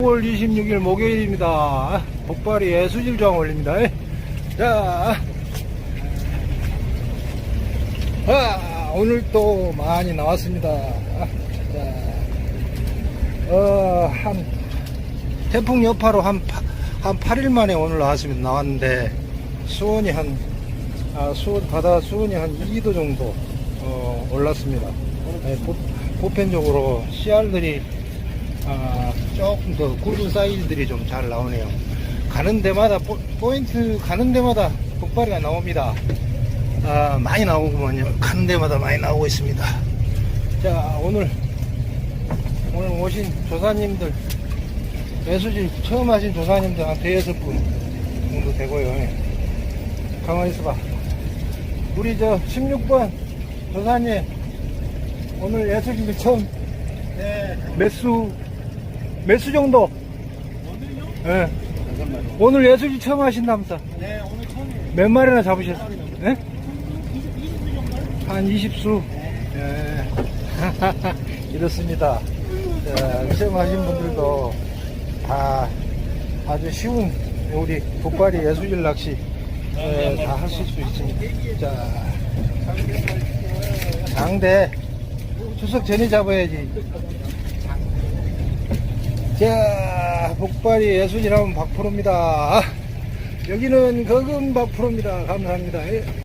5월 26일 목요일입니다. 복발이 예수질장 올립니다. 자, 아, 오늘 또 많이 나왔습니다. 자, 어, 한, 태풍 여파로 한, 파- 한 8일 만에 오늘 나왔습니다. 나왔는데, 수온이 한, 아, 수온, 바다 수온이 한 2도 정도, 어, 올랐습니다. 네, 보, 보편적으로 씨알들이 아, 조금 더 굵은 사이즈들이 좀 잘 나오네요. 가는 데마다 포, 포인트 가는 데마다 복발이가 나옵니다. 아, 많이 나오구만요. 가는 데마다 많이 나오고 있습니다. 자, 오늘 오늘 오신 조사님들 매수질 처음 하신 조사님들 한 대여섯 분 정도 되고요. 예. 가만히 있어봐. 우리 저 16번 조사님 오늘 예수질 처음 네, 매수 매수 정도? 예. 오늘 예수지 처음 하신다면서 네, 오늘 처음이에요. 몇 마리나 잡으셨어요? 예? 한 20수? 예. 이렇습니다. 자, 처음 하신 분들도 다 아주 쉬운 우리 북발이 예수질 낚시 예, 다 하실 수 있습니다. 자, 장대 추석 전에 잡아야지. 자, 복발이 예술이라면 박프로입니다. 여기는 거금 박프로입니다. 감사합니다. 예.